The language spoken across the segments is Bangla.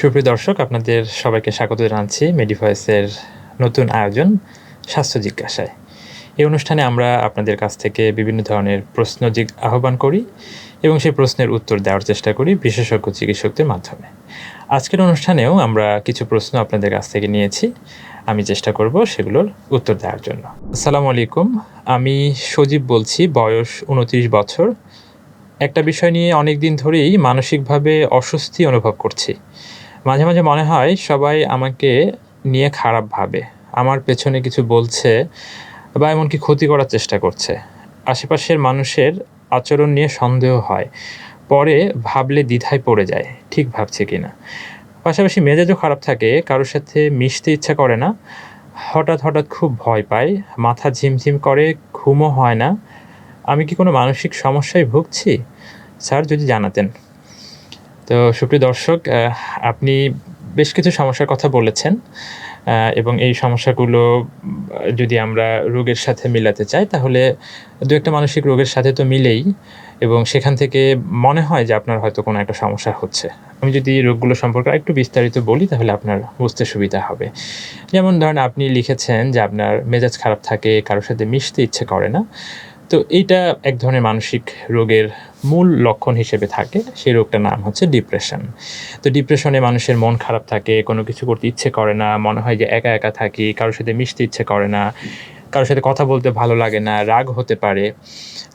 সুপ্রিয় দর্শক, আপনাদের সবাইকে স্বাগত জানাচ্ছি মেডিভয়েসের নতুন আয়োজন স্বাস্থ্য জিজ্ঞাসায়। এই অনুষ্ঠানে আমরা আপনাদের কাছ থেকে বিভিন্ন ধরনের প্রশ্ন আহ্বান করি এবং সেই প্রশ্নের উত্তর দেওয়ার চেষ্টা করি বিশেষজ্ঞ চিকিৎসকদের মাধ্যমে। আজকের অনুষ্ঠানেও আমরা কিছু প্রশ্ন আপনাদের কাছ থেকে নিয়েছি। আমি চেষ্টা করব সেগুলোর উত্তর দেওয়ার জন্য। আসসালামু আলাইকুম, আমি সজীব বলছি, বয়স উনত্রিশ বছর। একটা বিষয় নিয়ে অনেক দিন ধরেই মানসিকভাবে অস্বস্তি অনুভব করছি। মাঝে মাঝে মনে হয় সবাই আমাকে নিয়ে খারাপ ভাবে। আমার পেছনে কিছু বলছে বা এমনকি ক্ষতি করার চেষ্টা করছে। আশেপাশের মানুষের আচরণ নিয়ে সন্দেহ হয়। পরে ভাবলে দ্বিধায় পড়ে যায়, ঠিক ভাবছে কিনা। পাশাপাশি মেজাজও খারাপ থাকে, কারোর সাথে মিশতে ইচ্ছা করে না। হঠাৎ হঠাৎ খুব ভয় পায়, মাথা ঝিমঝিম করে, ঘুমও হয় না। আমি কি কোনো মানসিক সমস্যায় ভুগছি? স্যার, যদি জানাতেন। তো সুপ্রিয় দর্শক আপনি বেশ কিছু সমস্যার কথা বলেছেন এবং এই সমস্যাগুলো যদি আমরা রোগের সাথে মিলাতে চাই, তাহলে দু একটা মানসিক রোগের সাথে তো মিলেই, এবং সেখান থেকে মনে হয় যে আপনার হয়তো কোনো একটা সমস্যা হচ্ছে। আমি যদি রোগগুলো সম্পর্কে একটু বিস্তারিত বলি, তাহলে আপনার বুঝতে সুবিধা হবে। যেমন ধরেন, আপনি লিখেছেন যে আপনার মেজাজ খারাপ থাকে, কারোর সাথে মিশতে ইচ্ছে করে না তো এইটা এক ধরনের মানসিক রোগের মূল লক্ষণ হিসেবে থাকে। সেই রোগটার নাম হচ্ছে ডিপ্রেশন তো ডিপ্রেশনে মানুষের মন খারাপ থাকে কোনো কিছু করতে ইচ্ছে করে না মনে হয় যে একা একা থাকি কারোর সাথে মিশতে ইচ্ছে করে না কারোর সাথে কথা বলতে ভালো লাগে না রাগ হতে পারে।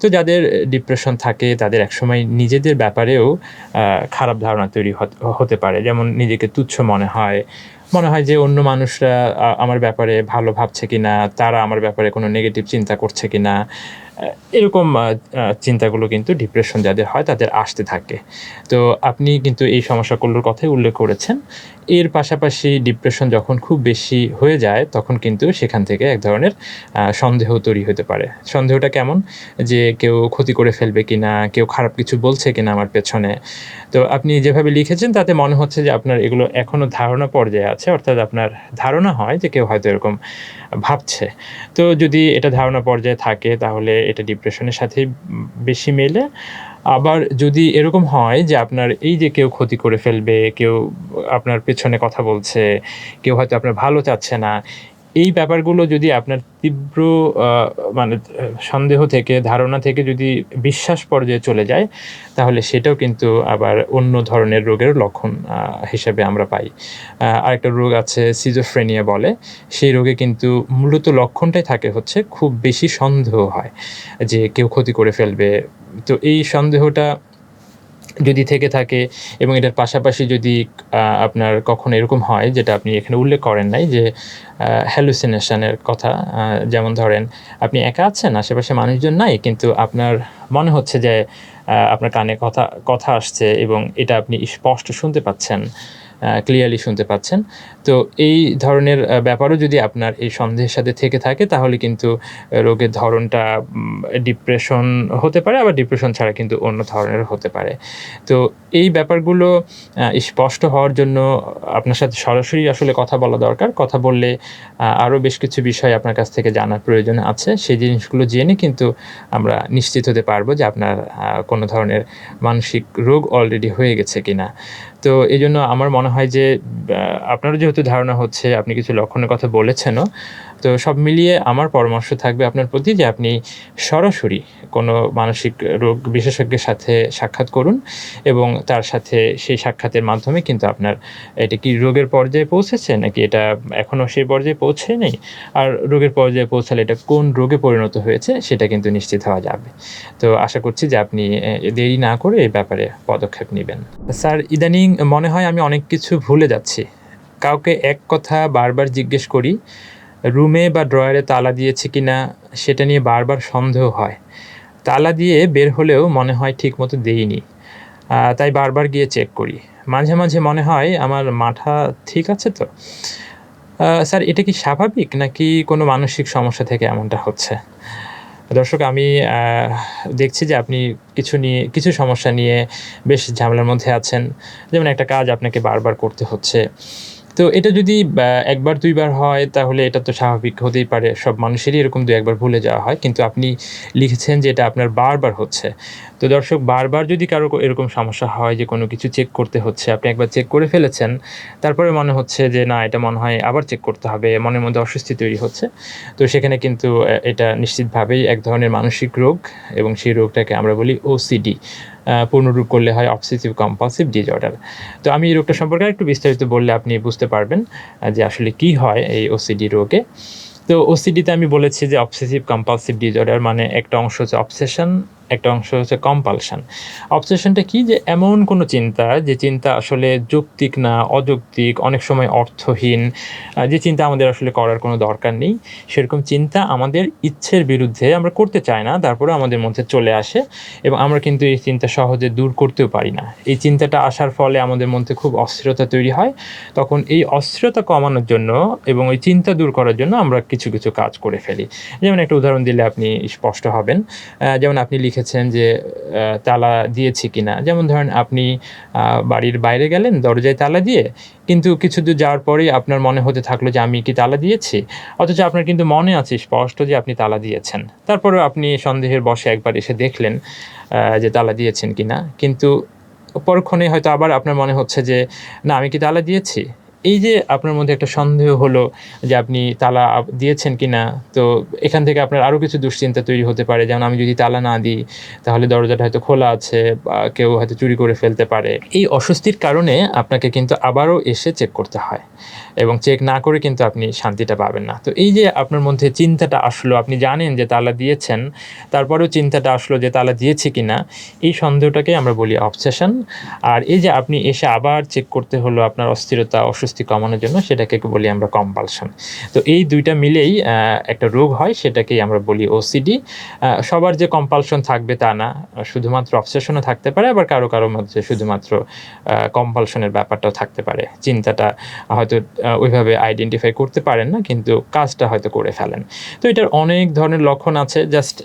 তো যাদের ডিপ্রেশন থাকে তাদের একসময় নিজেদের ব্যাপারেও খারাপ ধারণা তৈরি হত- পারে। যেমন নিজেকে তুচ্ছ মনে হয় মনে হয় যে অন্য মানুষরা আমার ব্যাপারে ভালো ভাবছে কি না তারা আমার ব্যাপারে কোনো নেগেটিভ চিন্তা করছে কিনা আহ, এরকম চিন্তাগুলো কিন্তু ডিপ্রেশন যাদের হয় তাদের আসতে থাকে। তো আপনি কিন্তু এই সমস্যাগুলোর কথাই উল্লেখ করেছেন। এর পাশাপাশি ডিপ্রেশন যখন খুব বেশি হয়ে যায়, তখন কিন্তু সেখান থেকে এক ধরনের সন্দেহ তৈরি হতে পারে। সন্দেহটা কেমন? যে কেউ ক্ষতি করে ফেলবে কিনা, কেউ খারাপ কিছু বলছে কিনা আমার পেছনে। তো আপনি যেভাবে লিখেছেন, তাতে মনে হচ্ছে যে আপনার এগুলো এখনও ধারণা পর্যায়ে আছে, অর্থাৎ আপনার ধারণা হয় যে কেউ হয়তো এরকম ভাবছে। তো যদি এটা ধারণা পর্যায়ে থাকে, তাহলে এটা ডিপ্রেশনের সাথে বেশি মেলে। আবার যদি এরকম হয় যে আপনার এই যে কেউ ক্ষতি করে ফেলবে, কেউ আপনার পেছনে কথা বলছে, কেউ হয়তো আপনার ভালো চাচ্ছে না এই ব্যাপারগুলো যদি আপনার তীব্র মানে সন্দেহ থেকে, ধারণা থেকে যদি বিশ্বাস পর্যায়ে চলে যায়, তাহলে সেটাও কিন্তু আবার অন্য ধরনের রোগের লক্ষণ হিসেবে আমরা পাই। আরেকটা রোগ আছে সিজোফ্রেনিয়া বলে। সেই রোগে কিন্তু মূলত লক্ষণটাই থাকে হচ্ছে খুব বেশি সন্দেহ হয় যে কেউ ক্ষতি করে ফেলবে। তো এই সন্দেহটা যদি থেকে থাকে এবং এটার পাশাপাশি যদি আপনার কখনো এরকম হয়, যেটা আপনি এখানে উল্লেখ করেন নাই, যে হ্যালুসিনেশনের কথা যেমন ধরেন, আপনি একা আছেন, আশেপাশে মানুষজন নাই, কিন্তু আপনার মনে হচ্ছে যে আপনার কানে কথা কথা আসছে এবং এটা আপনি স্পষ্ট শুনতে পাচ্ছেন ক্লিয়ারলি শুনতে পাচ্ছেন তো এই ধরনের ব্যাপারও যদি আপনার এই সন্দেহের সাথে থেকে থাকে তাহলে কিন্তু রোগের ধরনটা ডিপ্রেশন হতে পারে আবার ডিপ্রেশন ছাড়া কিন্তু অন্য ধরনের হতে পারে। তো এই ব্যাপারগুলো স্পষ্ট হওয়ার জন্য আপনার সাথে সরাসরি আসলে কথা বলা দরকার। কথা বললে আরও বেশ কিছু বিষয় আপনার কাছ থেকে জানার প্রয়োজন আছে। সেই জিনিসগুলো জেনে কিন্তু আমরা নিশ্চিত হতে পারব যে আপনার কোনো ধরনের মানসিক রোগ অলরেডি হয়ে গেছে কিনা। তো এই জন্য আমার মনে হয় যে আহ, আপনারও যেহেতু ধারণা হচ্ছে আপনি কিছু লক্ষণের কথা বলেছেনও। তো সব মিলিয়ে আমার পরামর্শ থাকবে আপনার প্রতি যে আপনি সরাসরি কোনো মানসিক রোগ বিশেষজ্ঞের সাথে সাক্ষাৎ করুন এবং তার সাথে সেই সাক্ষাতের মাধ্যমে কিন্তু আপনার এটা কি রোগের পর্যায়ে পৌঁছেছে নাকি এটা এখনও সেই পর্যায়ে পৌঁছে নেই? আর রোগের পর্যায়ে পৌঁছালে এটা কোন রোগে পরিণত হয়েছে সেটা কিন্তু নিশ্চিত হওয়া যাবে। তো আশা করছি যে আপনি দেরি না করে এই ব্যাপারে পদক্ষেপ নেবেন। স্যার, ইদানিং মনে হয় আমি অনেক কিছু ভুলে যাচ্ছি। কাউকে এক কথা বারবার জিজ্ঞেস করি, রুমে বা ড্রয়ারে তালা দিয়েছে কিনা সেটা নিয়ে বারবার সন্দেহ হয়। তালা দিয়ে বের হলেও মনে হয় ঠিক মতো দেইনি তাই বারবার গিয়ে চেক করি। মাঝে মাঝে মনে হয়, আমার মাথা ঠিক আছে তো? স্যার, এটা কি স্বাভাবিক নাকি কোনো মানসিক সমস্যা থেকে এমনটা হচ্ছে? দর্শক, আমি দেখছি যে আপনি কিছু নিয়ে, কিছু সমস্যা নিয়ে বেশ ঝামেলার মধ্যে আছেন। যেমন একটা কাজ আপনাকে বারবার করতে হচ্ছে। তো এটা যদি একবার, দুইবার হয়, তাহলে এটা তো স্বাভাবিক হতেই পারে। সব মানুষেরই এরকম দু একবার ভুলে যাওয়া হয়। কিন্তু আপনি লিখেছেন যে এটা আপনার বারবার হচ্ছে। তো দর্শক, বারবার যদি কারও এরকম সমস্যা হয় যে কোনো কিছু চেক করতে হচ্ছে, আপনি একবার চেক করে ফেলেছেন, তারপরে মনে হচ্ছে যে না, এটা মনে হয় আবার চেক করতে হবে, মনের মধ্যে অস্বস্তি তৈরি হচ্ছে। তো সেখানে কিন্তু এটা নিশ্চিতভাবেই এক ধরনের মানসিক রোগ এবং সেই রোগটাকে আমরা বলি ওসিডি পূর্ণরূপ করলে হয় অবসেসিভ কম্পালসিভ ডিজঅর্ডার তো আমি এই রোগটা সম্পর্কে একটু বিস্তারিত বললে আপনি বুঝতে পারবেন যে আসলে কি হয় এই ওসিডি রোগে। তো ওসিডিতে আমি বলেছি যে অবসেসিভ কম্পালসিভ ডিজঅর্ডার মানে একটা অংশ হচ্ছে অবসেশন একটা অংশ হচ্ছে কম্পালশন অবসেশনটা কি? যে এমন কোনো চিন্তা, যে চিন্তা আসলে যৌক্তিক না, অযৌক্তিক, অনেক সময় অর্থহীন যে চিন্তা আমাদের আসলে করার কোনো দরকার নেই। সেরকম চিন্তা আমাদের ইচ্ছের বিরুদ্ধে আমরা করতে চাই না, তারপরে আমাদের মধ্যে চলে আসে এবং আমরা কিন্তু এই চিন্তা সহজে দূর করতেও পারি না। এই চিন্তাটা আসার ফলে আমাদের মধ্যে খুব অস্থিরতা তৈরি হয়। তখন এই অস্থিরতা কমানোর জন্য এবং ওই চিন্তা দূর করার জন্য আমরা কিছু কিছু কাজ করে ফেলি। যেমন একটা উদাহরণ দিলে আপনি স্পষ্ট হবেন। যেমন আপনি লিখেছেন যে তালা দিয়েছি কিনা। যেমন ধরেন আপনি বাড়ির বাইরে গেলেন, দরজায় তালা দিয়ে, কিন্তু কিছু দূর যাওয়ার পরেই আপনার মনে হতে থাকল যে, আমি কি তালা দিয়েছি? অথচ আপনার কিন্তু মনে আছে, স্পষ্ট যে, আপনি তালা দিয়েছেন। তারপরেও আপনি সন্দেহের বসে একবার এসে দেখলেন যে, তালা দিয়েছেন কিনা। কিন্তু পরক্ষণে হয়তো আবার আপনার মনে হচ্ছে যে, না, আমি কি তালা দিয়েছি? এই যে আপনার মধ্যে একটা সন্দেহ হলো যে আপনি তালা দিয়েছেন কি না তো এখান থেকে আপনার আরও কিছু দুশ্চিন্তা তৈরি হতে পারে। যেমন আমি যদি তালা না দিই, তাহলে দরজাটা হয়তো খোলা আছে বা কেউ হয়তো চুরি করে ফেলতে পারে। এই অস্বস্তির কারণে আপনাকে কিন্তু আবারও এসে চেক করতে হয় এবং চেক না করে কিন্তু আপনি শান্তিটা পাবেন না। তো এই যে আপনার মধ্যে চিন্তাটা আসলো, আপনি জানেন যে তালা দিয়েছেন, তারপরেও চিন্তাটা আসলো যে তালা দিয়েছে কি না এই সন্দেহটাকে আমরা বলি অবসেশন আর এই যে আপনি এসে আবার চেক করতে হলো আপনার অস্থিরতা অস্বস্তি কমানোর জন্য সেটাকে বলি আমরা কম্পালশন তো এই দুইটা মিলেই একটা রোগ হয়, সেটাকেই আমরা বলি ওসিডি সবার যে কম্পালশন থাকবে তা না, শুধুমাত্র অবসেশনও থাকতে পারে, আবার কারও কারও মধ্যে শুধুমাত্র কম্পালশনের ব্যাপারটাও থাকতে পারে। চিন্তাটা হয়তো ওইভাবে আইডেন্টিফাই করতে পারেন না, কিন্তু কাজটা হয়তো করে ফেলেন। তো এটার অনেক ধরনের লক্ষণ আছে জাস্ট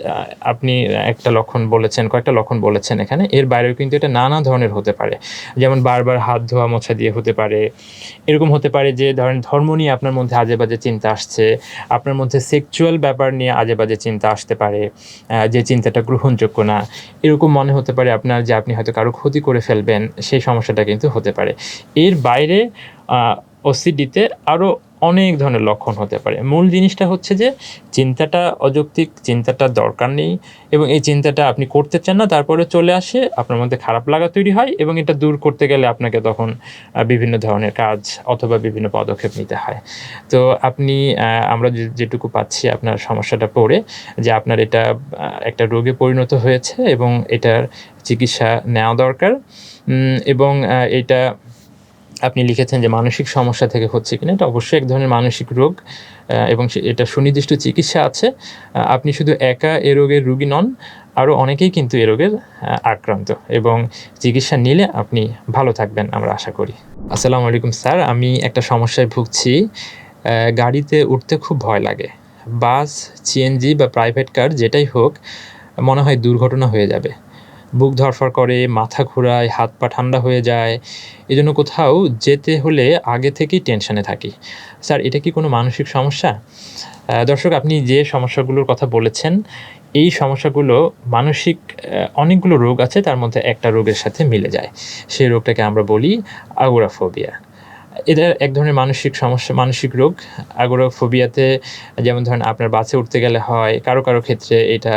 আপনি একটা লক্ষণ বলেছেন, কয়েকটা লক্ষণ বলেছেন এখানে। এর বাইরেও কিন্তু এটা নানা ধরনের হতে পারে। যেমন বারবার হাত ধোয়া মোছা দিয়ে হতে পারে। এরকম হতে পারে যে, ধরেন ধর্ম নিয়ে আপনার মধ্যে আজে বাজে চিন্তা আসছে, আপনার মধ্যে সেক্সুয়াল ব্যাপার নিয়ে আজে বাজে চিন্তা আসতে পারে যে চিন্তাটা গ্রহণযোগ্য না, এরকম মনে হতে পারে আপনার যে আপনি হয়তো কারও ক্ষতি করে ফেলবেন, সেই সমস্যাটা কিন্তু হতে পারে। এর বাইরে ওসিডিতে আরও অনেক ধরনের লক্ষণ হতে পারে। মূল জিনিসটা হচ্ছে যে চিন্তাটা অযৌক্তিক, চিন্তাটা দরকার নেই এবং এই চিন্তাটা আপনি করতে চান না, তারপরে চলে আসে, আপনার মধ্যে খারাপ লাগা তৈরি হয় এবং এটা দূর করতে গেলে আপনাকে তখন বিভিন্ন ধরনের কাজ অথবা বিভিন্ন পদক্ষেপ নিতে হয়। তো আপনি আমরা যেটুকু পাচ্ছি আপনার সমস্যাটা পড়ে যে আপনার এটা একটা রোগে পরিণত হয়েছে এবং এটার চিকিৎসা নেওয়া দরকার। এবং এটা আপনি লিখেছেন যে মানসিক সমস্যা থেকে হচ্ছে কিনা, এটা অবশ্যই এক ধরনের মানসিক রোগ এবং এটা সুনির্দিষ্ট চিকিৎসা আছে। আপনি শুধু একা এ রোগের রুগী নন আরও অনেকেই কিন্তু এ রোগের আক্রান্ত, এবং চিকিৎসা নিলে আপনি ভালো থাকবেন, আমরা আশা করি। আসসালামু আলাইকুম স্যার, আমি একটা সমস্যায় ভুগছি। গাড়িতে উঠতে খুব ভয় লাগে। বাস সিএনজি বা প্রাইভেট কার যেটাই হোক, মনে হয় দুর্ঘটনা হয়ে যাবে। বুক ধরফর করে, মাথা ঘোরায়, হাত পা ঠান্ডা হয়ে যায় এই জন্য কোথাও যেতে হলে আগে থেকেই টেনশনে থাকি। স্যার, এটা কি কোনো মানসিক সমস্যা? দর্শক, আপনি যে সমস্যাগুলোর কথা বলেছেন, এই সমস্যাগুলো মানসিক অনেকগুলো রোগ আছে, তার মধ্যে একটা রোগের সাথে মিলে যায়। সেই রোগটাকে আমরা বলি আগোরাফোবিয়া। এটা এক ধরনের মানসিক সমস্যা, মানসিক রোগ। আগোরাফোবিয়াতে যেমন ধরেন আপনার বাসে উঠতে গেলে হয়, কারও কারও ক্ষেত্রে এটা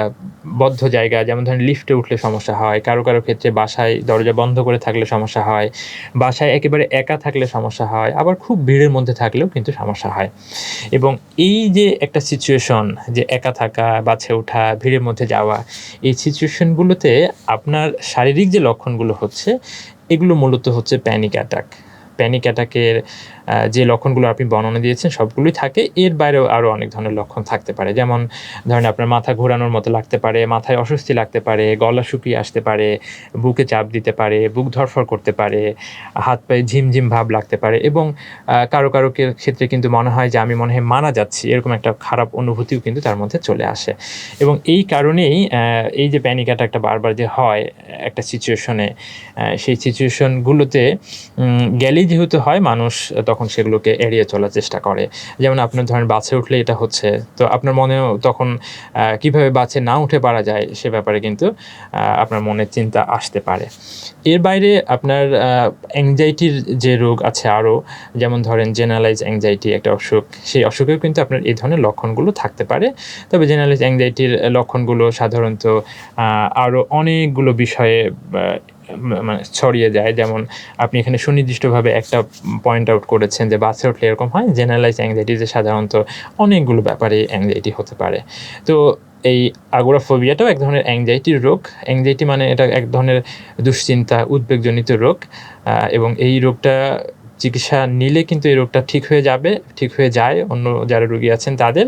বদ্ধ জায়গা। যেমন ধরেন লিফটে উঠলে সমস্যা হয়, কারও কারও ক্ষেত্রে বাসায় দরজা বন্ধ করে থাকলে সমস্যা হয়, বাসায় একেবারে একা থাকলে সমস্যা হয়, আবার খুব ভিড়ের মধ্যে থাকলেও কিন্তু সমস্যা হয়। এবং এই যে একটা সিচুয়েশন যে একা থাকা, বাসে ওঠা, ভিড়ের মধ্যে যাওয়া, এই সিচুয়েশনগুলোতে আপনার শারীরিক যে লক্ষণগুলো হচ্ছে, এগুলো মূলত হচ্ছে প্যানিক অ্যাটাক প্যানিক অ্যাটাকের যে লক্ষণগুলো আপনি বর্ণনা দিয়েছেন, সবগুলোই থাকে। এর বাইরেও আরও অনেক ধরনের লক্ষণ থাকতে পারে। যেমন ধরেন আপনার মাথা ঘোরানোর মতো লাগতে পারে, মাথায় অস্বস্তি লাগতে পারে, গলা শুকিয়ে আসতে পারে, বুকে চাপ দিতে পারে, বুক ধরফর করতে পারে, হাত পায়ে ঝিমঝিম ভাব লাগতে পারে এবং কারও কারও ক্ষেত্রে কিন্তু মনে হয় যে আমি মনে হয় মারা যাচ্ছি, এরকম একটা খারাপ অনুভূতিও কিন্তু তার মধ্যে চলে আসে। এবং এই কারণেই এই যে প্যানিক অ্যাটাকটা বারবার যে হয়, একটা সিচুয়েশনে সেই সিচুয়েশনগুলোতে গেলেই যেহেতু হয়, মানুষ তখন তখন সেগুলোকে এড়িয়ে চলার চেষ্টা করে। যেমন আপনার ধরেন বাসে উঠলে এটা হচ্ছে, তো আপনার মনেও তখন কীভাবে বাসে না উঠে পারা যায় সে ব্যাপারে কিন্তু আপনার মনে চিন্তা আসতে পারে। এর বাইরে আপনার অ্যাংজাইটির যে রোগ আছে আরও, যেমন ধরেন জেনারেলাইজ অ্যাংজাইটি একটা অসুখ, সেই অসুখেও কিন্তু আপনার এই ধরনের লক্ষণগুলো থাকতে পারে। তবে জেনারেলাইজ অ্যাংজাইটির লক্ষণগুলো সাধারণত আরও অনেকগুলো বিষয়ে মানে ছড়িয়ে যায়। যেমন আপনি এখানে সুনির্দিষ্টভাবে একটা পয়েন্ট আউট করেছেন যে বাসে উঠলে এরকম হয় জেনারেলাইজ অ্যাংজাইটিতে সাধারণত অনেকগুলো ব্যাপারে অ্যাংজাইটি হতে পারে। তো এই আগোরাফোবিয়াটাও এক ধরনের অ্যাংজাইটির রোগ। অ্যাংজাইটি মানে এটা এক ধরনের দুশ্চিন্তা, উদ্বেগজনিত রোগ। এবং এই রোগটা চিকিৎসা নিলে কিন্তু এই রোগটা ঠিক হয়ে যাবে, ঠিক হয়ে যায়। অন্য যারা রোগী আছেন তাদের।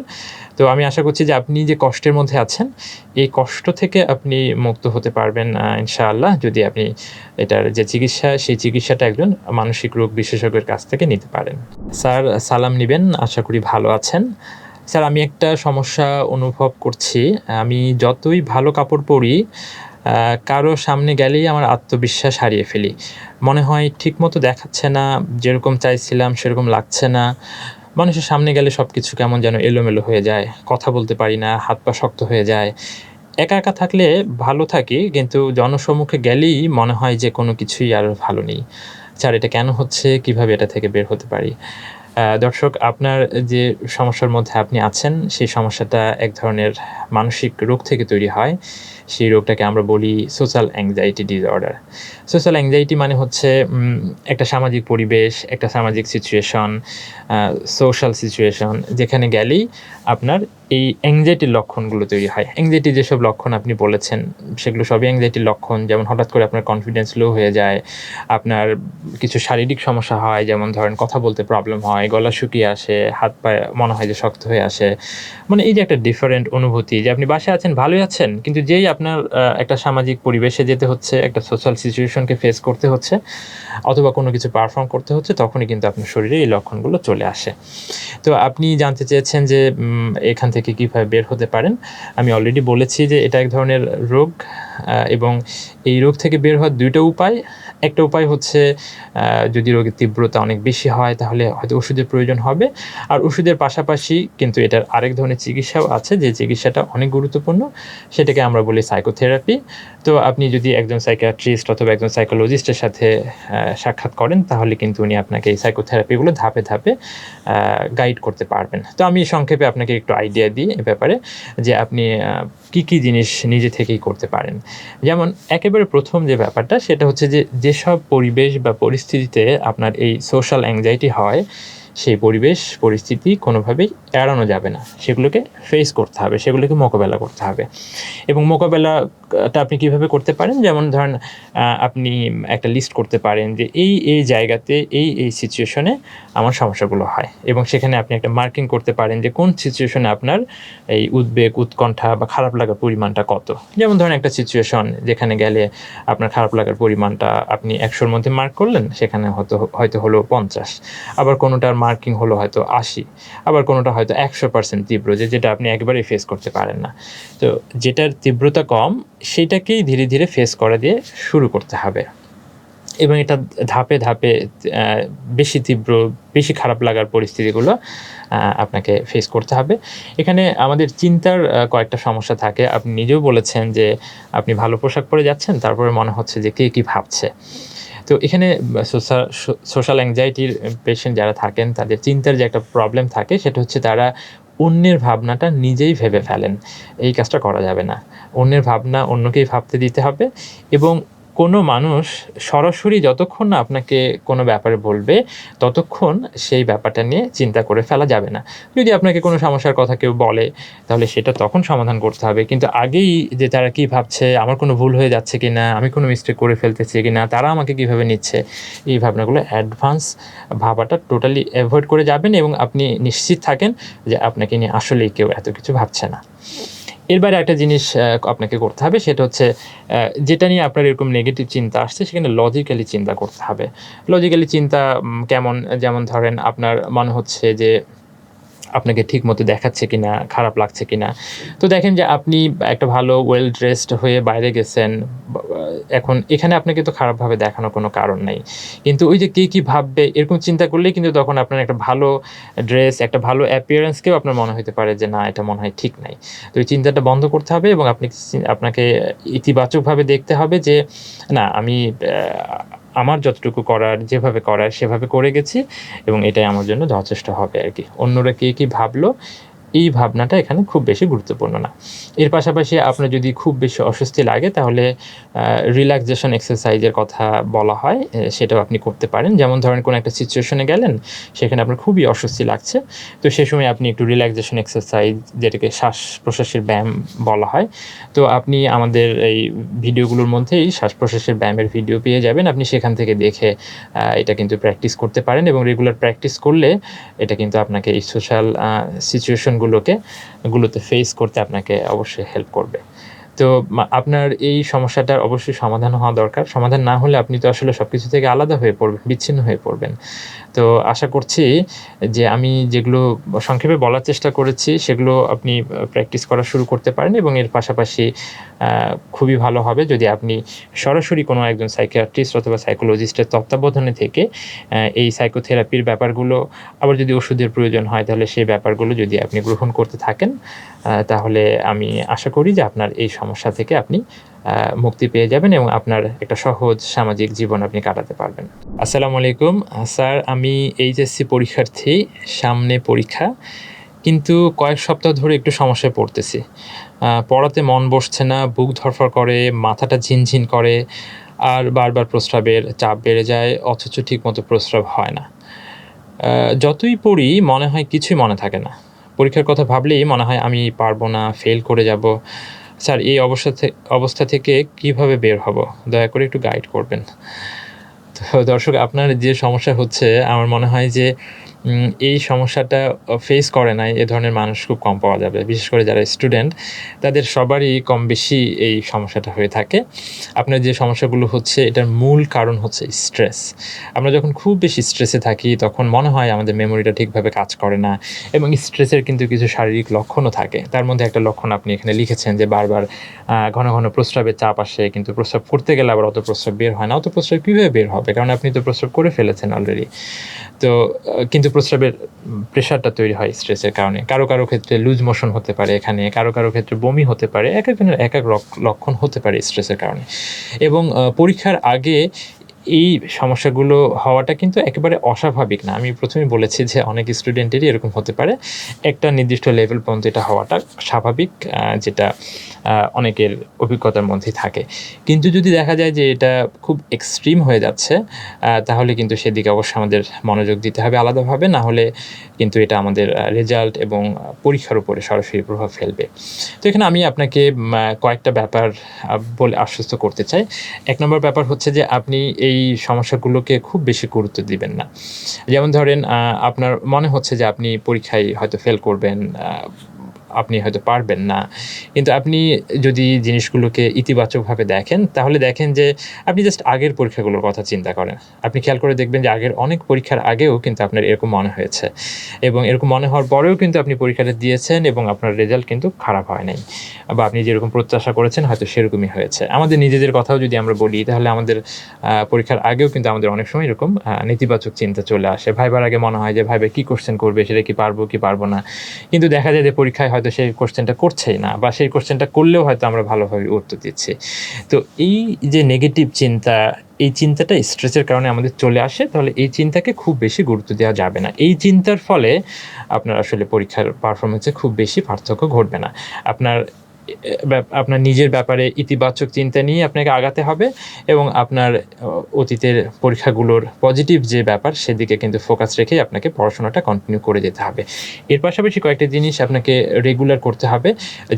তো আমি আশা করছি যে আপনি যে কষ্টের মধ্যে আছেন, এই কষ্ট থেকে আপনি মুক্ত হতে পারবেন ইনশাআল্লাহ। যদি আপনি এটার যে চিকিৎসা, সেই চিকিৎসাটা একজন মানসিক রোগ বিশেষজ্ঞের কাছ থেকে নিতে পারেন। স্যার, সালাম নেবেন, আশা করি ভালো আছেন। স্যার, আমি একটা সমস্যা অনুভব করছি। আমি যতই ভালো কাপড় পরি কারও সামনে গেলেই আমার আত্মবিশ্বাস হারিয়ে ফেলি। মনে হয় ঠিকমতো দেখাচ্ছে না, যেরকম চাইছিলাম সেরকম লাগছে না। মানুষের সামনে গেলে সব কিছু কেমন যেন এলোমেলো হয়ে যায়, কথা বলতে পারি না, হাত পা শক্ত হয়ে যায়। একা একা থাকলে ভালো থাকি, কিন্তু জনসম্মুখে গেলেই মনে হয় যে কোনো কিছুই আর ভালো নেই। স্যার, এটা কেন হচ্ছে? কীভাবে এটা থেকে বের হতে পারি? দর্শক, আপনার যে সমস্যার মধ্যে আপনি আছেন, সেই সমস্যাটা এক ধরনের মানসিক রোগ থেকে তৈরি হয়। সেই রোগটাকে আমরা বলি social anxiety disorder social anxiety মানে হচ্ছে একটা সামাজিক পরিবেশ, একটা সামাজিক সিচুয়েশন সোশ্যাল সিচুয়েশন যেখানে গেলেই আপনার এই অ্যাংজাইটির লক্ষণগুলো তৈরি হয়। অ্যাংজাইটি যেসব লক্ষণ আপনি বলেছেন, সেগুলো সবই অ্যাংজাইটির লক্ষণ। যেমন হঠাৎ করে আপনার কনফিডেন্স লো হয়ে যায়, আপনার কিছু শারীরিক সমস্যা হয়, যেমন ধরেন কথা বলতে প্রবলেম হয়, গলা শুকিয়ে আসে, হাত পায়ে মনে হয় যে শক্ত হয়ে আসে। মানে এই যে একটা ডিফারেন্ট অনুভূতি যে আপনি বাসায় আছেন, ভালোই আছেন, কিন্তু যেই আপনার একটা সামাজিক পরিবেশে যেতে হচ্ছে, একটা সোশ্যাল সিচুয়েশনকে ফেস করতে হচ্ছে, অথবা কোনো কিছু পারফর্ম করতে হচ্ছে, তখনই কিন্তু আপনার শরীরে এই লক্ষণগুলো চলে আসে। তো আপনি জানতে চেয়েছেন যে এখান থেকে কীভাবে বের হতে পারেন? আমি অলরেডি বলেছি যে এটা এক ধরনের রোগ এবং এই রোগ থেকে বের হওয়ার দুইটা উপায় একটা উপায় হচ্ছে যদি রোগের তীব্রতা অনেক বেশি হয়, তাহলে হয়তো ওষুধের প্রয়োজন হবে। আর ওষুধের পাশাপাশি কিন্তু এটার আরেক ধরনের চিকিৎসাও আছে, যে চিকিৎসাটা অনেক গুরুত্বপূর্ণ। সেটাকে আমরা বলি সাইকোথেরাপি তো আপনি যদি একজন সাইকিয়াট্রিস্ট অথবা একজন সাইকোলজিস্টের সাথে সাক্ষাৎ করেন, তাহলে কিন্তু উনি আপনাকে এই সাইকোথেরাপিগুলো ধাপে ধাপে গাইড করতে পারবেন। তো আমি সংক্ষেপে আপনাকে একটু আইডিয়া দিই এ ব্যাপারে, যে আপনি কি কি জিনিস নিজে থেকেই করতে পারেন? যেমন একেবারে প্রথম যে ব্যাপারটা, সেটা হচ্ছে যে যেসব পরিবেশ বা পরিস্থিতিতে আপনার এই সোশ্যাল অ্যাংজাইটি হয় সেই পরিবেশ, পরিস্থিতি কোনোভাবেই এড়ানো যাবে না। সেগুলোকে ফেস করতে হবে, সেগুলোকে মোকাবেলা করতে হবে। এবং মোকাবেলাটা আপনি কীভাবে করতে পারেন? যেমন ধরেন আপনি একটা লিস্ট করতে পারেন যে এই এই জায়গাতে, এই এই সিচুয়েশনে আমার সমস্যাগুলো হয়। এবং সেখানে আপনি একটা মার্কিং করতে পারেন যে কোন সিচুয়েশনে আপনার এই উদ্বেগ, উৎকণ্ঠা বা খারাপ লাগার পরিমাণটা কত। যেমন ধরেন একটা সিচুয়েশন যেখানে গেলে আপনার খারাপ লাগার পরিমাণটা আপনি একশোর মধ্যে মার্ক করলেন, সেখানে হয়তো হয়তো হলো পঞ্চাশ। আবার কোনোটার মার্কিং হলো হয়তো আশি, আবার কোনোটা হয়তো একশো পার্সেন্ট তীব্র, যে যেটা আপনি একবারেই ফেস করতে পারেন না। তো যেটার তীব্রতা কম, সেটাকেই ধীরে ধীরে ফেস করা দিয়ে শুরু করতে হবে। এবং এটা ধাপে ধাপে বেশি তীব্র, বেশি খারাপ লাগার পরিস্থিতিগুলো আপনাকে ফেস করতে হবে। এখানে আমাদের চিন্তার কয়েকটা সমস্যা থাকে। আপনি নিজেও বলেছেন যে আপনি ভালো পোশাক পরে যাচ্ছেন, তারপরে মনে হচ্ছে যে কে কী ভাবছে। তো এখানে সোশ্যাল অ্যাংজাইটির পেশেন্ট যারা থাকেন, তাদের চিন্তার যে একটা প্রবলেম থাকে, সেটা হচ্ছে তারা অন্যের ভাবনাটা নিজেই ভেবে ফেলেন। এই কাজটা করা যাবে না। অন্যের ভাবনা অন্যকেই ভাবতে দিতে হবে এবং কোনো মানুষ সরাসরি যতক্ষণ না আপনাকে কোনো ব্যাপারে বলবে, ততক্ষণ সেই ব্যাপারটা নিয়ে চিন্তা করে ফেলা যাবে না। যদি আপনাকে কোনো সমস্যার কথা কেউ বলে, তাহলে সেটা তখন সমাধান করতে হবে। কিন্তু আগেই যে তারা কি ভাবছে, আমার কোনো ভুল হয়ে যাচ্ছে কি না আমি কোনো মিস্টেক করে ফেলতেছি কি না তারা আমাকে কীভাবে নিচ্ছে, এই ভাবনাগুলো অ্যাডভান্স ভাবাটা টোটালি অ্যাভয়েড করে যাবেন এবং আপনি নিশ্চিত থাকেন যে আপনাকে নিয়ে আসলেই কেউ এত কিছু ভাবছে না। এর বাইরে একটা জিনিস আপনাকে করতে হবে, সেটা হচ্ছে যেটা নিয়ে আপনার এরকম নেগেটিভ চিন্তা আসছে, সেখানে লজিক্যালি চিন্তা করতে হবে। লজিক্যালি চিন্তা কেমন, যেমন ধরেন আপনার মনে হচ্ছে যে আপনাকে ঠিক মতো দেখাচ্ছে কিনা, খারাপ লাগছে কিনা। তো দেখেন যে আপনি একটা ভালো ওয়েল ড্রেসড হয়ে বাইরে গেছেন এখন এখানে আপনাকে তো খারাপভাবে দেখানোর কোনো কারণ নেই। কিন্তু ওই যে কে কী ভাববে, এরকম চিন্তা করলেই কিন্তু তখন আপনার একটা ভালো ড্রেস একটা ভালো অ্যাপিয়ারেন্সকেও আপনার মনে হতে পারে যে, না, এটা মনে হয় ঠিক নাই। তো এই চিন্তাটা বন্ধ করতে হবে এবং আপনি আপনাকে ইতিবাচকভাবে দেখতে হবে যে, না, আমি আমার যতটুকু করার, যেভাবে করার, সেভাবে করে গেছি এবং এটাই আমার জন্য যথেষ্ট হবে আর কি। অন্যরা কে কী ভাবলো এই ভাবনাটা এখানে খুব বেশি গুরুত্বপূর্ণ না। এর পাশাপাশি আপনার যদি খুব বেশি অস্বস্তি লাগে, তাহলে রিল্যাক্সেশন এক্সারসাইজের কথা বলা হয় সেটাও আপনি করতে পারেন। যেমন ধরেন, কোনো একটা সিচুয়েশনে গেলেন, সেখানে আপনার খুবই অস্বস্তি লাগছে, তো সে সময় আপনি একটু রিল্যাক্সেশন এক্সারসাইজ যেটাকে শ্বাস প্রশ্বাসের ব্যায়াম বলা হয়, তো আপনি আমাদের এই ভিডিওগুলোর মধ্যেই শ্বাস প্রশ্বাসের ব্যায়ামের ভিডিও পেয়ে যাবেন। আপনি সেখান থেকে দেখে এটা কিন্তু প্র্যাকটিস করতে পারেন এবং রেগুলার প্র্যাকটিস করলে, এটা কিন্তু আপনাকে এই সোশ্যাল সিচুয়েশনগুলোকে গুলোতে ফেস করতে আপনাকে অবশ্যই হেল্প করবে। তো আপনার এই সমস্যাটার অবশ্যই সমাধান হওয়া দরকার। সমাধান না হলে আপনি তো আসলে সব কিছু থেকে আলাদা হয়ে পড়বেন, বিচ্ছিন্ন হয়ে পড়বেন। তো আশা করছি যে আমি যেগুলো সংক্ষেপে বলার চেষ্টা করেছি, সেগুলো আপনি প্র্যাকটিস করা শুরু করতে পারেন এবং এর পাশাপাশি খুবই ভালো হবে যদি আপনি সরাসরি কোনো একজন সাইকিয়াট্রিস্ট অথবা সাইকোলজিস্টের তত্ত্বাবধানে থেকে এই সাইকোথেরাপির ব্যাপারগুলো, আবার যদি ওষুধের প্রয়োজন হয় তাহলে সেই ব্যাপারগুলো যদি আপনি গ্রহণ করতে থাকেন তাহলে আমি আশা করি যে আপনার এই সমস্যা থেকে আপনি মুক্তি পেয়ে যাবেন এবং আপনার একটা সহজ সামাজিক জীবন আপনি কাটাতে পারবেন। আসসালামু আলাইকুম। স্যার, আমি এইচএসসি পরীক্ষার্থী, সামনে পরীক্ষা, কিন্তু কয়েক সপ্তাহ ধরে একটু সমস্যায় পড়তেছি। পড়াতে মন বসছে না, বুক ধরফর করে, মাথাটা ঝিনঝিন করে, আর বারবার প্রস্রাবের চাপ বেড়ে যায়, অথচ ঠিকমতো প্রস্রাব হয় না। যতই পড়ি, মনে হয় কিছুই মনে থাকে না। পরীক্ষার কথা ভাবলেই মনে হয় আমি পারব না ফেল করে যাব। স্যার, এই অবস্থা অবস্থা থেকে কীভাবে বের হব? দয়া করে একটু গাইড করবেন। তো দর্শক, আপনার যে সমস্যা হচ্ছে, আমার মনে হয় যে এই সমস্যাটা ফেস করে নাই, এ ধরনের মানুষ খুব কম পাওয়া যাবে। বিশেষ করে যারা স্টুডেন্ট তাদের সবারই কম বেশি এই সমস্যাটা হয়ে থাকে। আপনার যে সমস্যাগুলো হচ্ছে, এটার মূল কারণ হচ্ছে স্ট্রেস আমরা যখন খুব বেশি স্ট্রেসে থাকি, তখন মনে হয় আমাদের মেমোরিটা ঠিকভাবে কাজ করে না এবং স্ট্রেসের কিন্তু কিছু শারীরিক লক্ষণও থাকে। তার মধ্যে একটা লক্ষণ আপনি এখানে লিখেছেন যে বারবার ঘন ঘন প্রস্রাবের চাপ আসে, কিন্তু প্রস্রাব করতে গেলে আবার অত প্রস্রাব বের হয় না। অত প্রস্রাব কীভাবে বের হবে? কারণ আপনি তো প্রস্রাব করে ফেলেছেন অলরেডি তো কিন্তু প্রস্রাবের প্রেশারটা তৈরি হয় স্ট্রেসের কারণে। কারও কারও ক্ষেত্রে লুজ মোশন হতে পারে এখানে, কারও কারও ক্ষেত্রে বমি হতে পারে, এক একজনের এক এক লক্ষণ হতে পারে স্ট্রেসের কারণে। এবং পরীক্ষার আগে এই সমস্যাগুলো হওয়াটা কিন্তু একেবারে অস্বাভাবিক না। আমি প্রথমেই বলেছি যে অনেক স্টুডেন্টেরই এরকম হতে পারে। একটা নির্দিষ্ট লেভেল পর্যন্ত এটা হওয়াটা স্বাভাবিক যেটা অনেকের অভিজ্ঞতার মধ্যেই থাকে। কিন্তু যদি দেখা যায় যে এটা খুব এক্সট্রিম হয়ে যাচ্ছে তাহলে কিন্তু সেদিকে অবশ্যই আমাদের মনোযোগ দিতে হবে আলাদাভাবে। না হলে কিন্তু এটা আমাদের রেজাল্ট এবং পরীক্ষার উপরে সরাসরি প্রভাব ফেলবে। তো এখানে আমি আপনাকে কয়েকটা ব্যাপার বলে আশ্বস্ত করতে চাই। এক নম্বর ব্যাপার হচ্ছে যে আপনি এই সমস্যাগুলোকে খুব বেশি গুরুত্ব দিবেন না। যেমন ধরেন আপনার মনে হচ্ছে যে আপনি পরীক্ষায় হয়তো ফেল করবেন আপনি হয়তো পারবেন না। কিন্তু আপনি যদি জিনিসগুলোকে ইতিবাচকভাবে দেখেন, তাহলে দেখেন যে আপনি জাস্ট আগের পরীক্ষাগুলোর কথা চিন্তা করেন। আপনি খেয়াল করে দেখবেন যে আগের অনেক পরীক্ষার আগেও কিন্তু আপনার এরকম মনে হয়েছে। এবং এরকম মনে হওয়ার পরেও কিন্তু আপনি পরীক্ষাটা দিয়েছেন এবং আপনার রেজাল্ট কিন্তু খারাপ হয় নাই। বা আপনি যেরকম প্রত্যাশা করেছেন, হয়তো সেরকমই হয়েছে। আমাদের নিজেদের কথাও যদি আমরা বলি, তাহলে আমাদের পরীক্ষার আগেও কিন্তু আমাদের অনেক সময় এরকম নেতিবাচক চিন্তা চলে আসে। ভাইবার আগে মনে হয় যে ভাইবে কী কোশ্চেন করবে? সেটা কি পারব কি পারব না? কিন্তু দেখা যায় যে পরীক্ষায় হয়তো সেই কোশ্চেনটা করছেই না বা সেই কোশ্চেনটা করলেও হয়তো আমরা ভালোভাবে উত্তর দিচ্ছি। তো এই যে নেগেটিভ চিন্তা, এই চিন্তাটা স্ট্রেসের কারণে আমাদের চলে আসে, তাহলে এই চিন্তাকে খুব বেশি গুরুত্ব দেওয়া যাবে না। এই চিন্তার ফলে আপনার আসলে পরীক্ষার পারফরমেন্সে খুব বেশি পার্থক্য ঘটবে না। আপনার আপনার নিজের ব্যাপারে ইতিবাচক চিন্তা নিয়ে আপনাকে আগাতে হবে এবং আপনার অতীতের পরীক্ষাগুলোর পজিটিভ যে ব্যাপার সেদিকে কিন্তু ফোকাস রেখেই আপনাকে পড়াশোনাটা কন্টিনিউ করে যেতে হবে। এর পাশাপাশি কয়েকটা জিনিস আপনাকে রেগুলার করতে হবে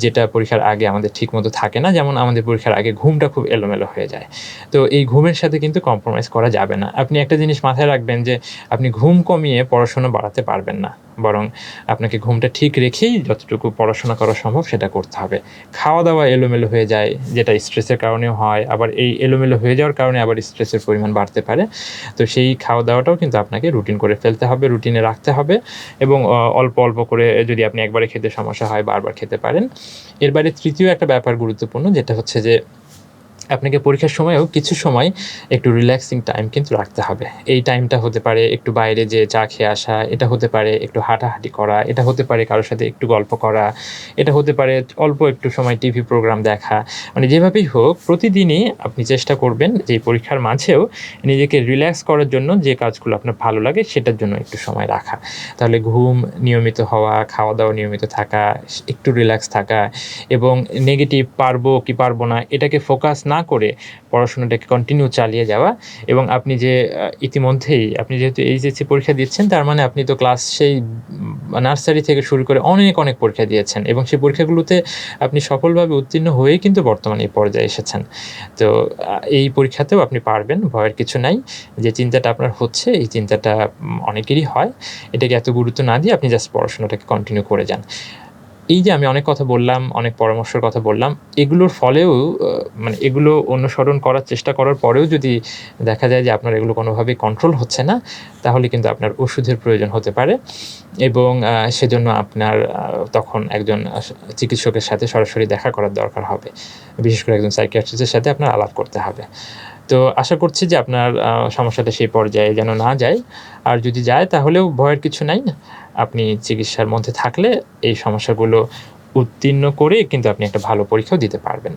যেটা পরীক্ষার আগে আমাদের ঠিকমতো থাকে না। যেমন আমাদের পরীক্ষার আগে ঘুমটা খুব এলোমেলো হয়ে যায়। তো এই ঘুমের সাথে কিন্তু কম্প্রোমাইজ করা যাবে না। আপনি একটা জিনিস মাথায় রাখবেন যে আপনি ঘুম কমিয়ে পড়াশোনা বাড়াতে পারবেন না। বরং আপনাকে ঘুমটা ঠিক রেখেই যতটুকু পড়াশোনা করা সম্ভব সেটা করতে হবে। খাওয়া দাওয়া এলোমেলো হয়ে যায়, যেটা স্ট্রেসের কারণেও হয়, আবার এই এলোমেলো হয়ে যাওয়ার কারণে আবার স্ট্রেসের পরিমাণ বাড়তে পারে। তো সেই খাওয়া দাওয়াটাও কিন্তু আপনাকে রুটিন করে ফেলতে হবে রুটিনে রাখতে হবে এবং অল্প অল্প করে যদি আপনি একবারে খেতে সমস্যা হয়, বারবার খেতে পারেন। এর বাইরে তৃতীয় একটা ব্যাপার গুরুত্বপূর্ণ, যেটা হচ্ছে যে আপনাকে পরীক্ষার সময়ও কিছু সময় একটু রিল্যাক্সিং টাইম কিন্তু রাখতে হবে। এই টাইমটা হতে পারে একটু বাইরে যে চা খেয়ে আসা, এটা হতে পারে একটু হাঁটাহাঁটি করা, এটা হতে পারে কারোর সাথে একটু গল্প করা, এটা হতে পারে অল্প একটু সময় টিভি প্রোগ্রাম দেখা। মানে যেভাবেই হোক, প্রতিদিনই আপনি চেষ্টা করবেন যে পরীক্ষার মাঝেও নিজেকে রিল্যাক্স করার জন্য যে কাজগুলো আপনার ভালো লাগে সেটার জন্য একটু সময় রাখা। তাহলে ঘুম নিয়মিত হওয়া খাওয়া দাওয়া নিয়মিত থাকা, একটু রিল্যাক্স থাকা এবং নেগেটিভ পারব কি পারব না, এটাকে ফোকাস না করে পড়াশোনাটাকে কন্টিনিউ চালিয়ে যাওয়া এবং আপনি যে ইতিমধ্যেই আপনি যেহেতু এইচএসসি পরীক্ষা দিচ্ছেন, তার মানে আপনি তো ক্লাস সেই নার্সারি থেকে শুরু করে অনেক অনেক পরীক্ষা দিয়েছেন এবং সেই পরীক্ষাগুলোতে আপনি সফলভাবে উত্তীর্ণ হয়েই কিন্তু বর্তমানে এই পর্যায়ে এসেছেন। তো এই পরীক্ষাতেও আপনি পারবেন, ভয়ের কিছু নাই। যে চিন্তাটা আপনার হচ্ছে, এই চিন্তাটা অনেকেরই হয়। এটাকে এত গুরুত্ব না দিয়ে আপনি জাস্ট পড়াশোনাটাকে কন্টিনিউ করে যান। এই যে আমি অনেক কথা বললাম, অনেক পরামর্শের কথা বললাম, এগুলোর ফলেও মানে এগুলো অনুসরণ করার চেষ্টা করার পরেও যদি দেখা যায় যে আপনার এগুলো কোনোভাবেই কন্ট্রোল হচ্ছে না, তাহলে কিন্তু আপনার ওষুধের প্রয়োজন হতে পারে এবং সেজন্য আপনার তখন একজন চিকিৎসকের সাথে সরাসরি দেখা করার দরকার হবে। বিশেষ করে একজন সাইকিয়াট্রিস্টের সাথে আপনার আলাপ করতে হবে। তো আশা করছি যে আপনার সমস্যাটা সেই পর্যায়ে যেন না যায়। আর যদি যায়, তাহলেও ভয়ের কিছু নাই। আপনি চিকিৎসার মধ্যে থাকলে এই সমস্যাগুলো উত্তীর্ণ করে কিন্তু আপনি একটা ভালো পরীক্ষাও দিতে পারবেন।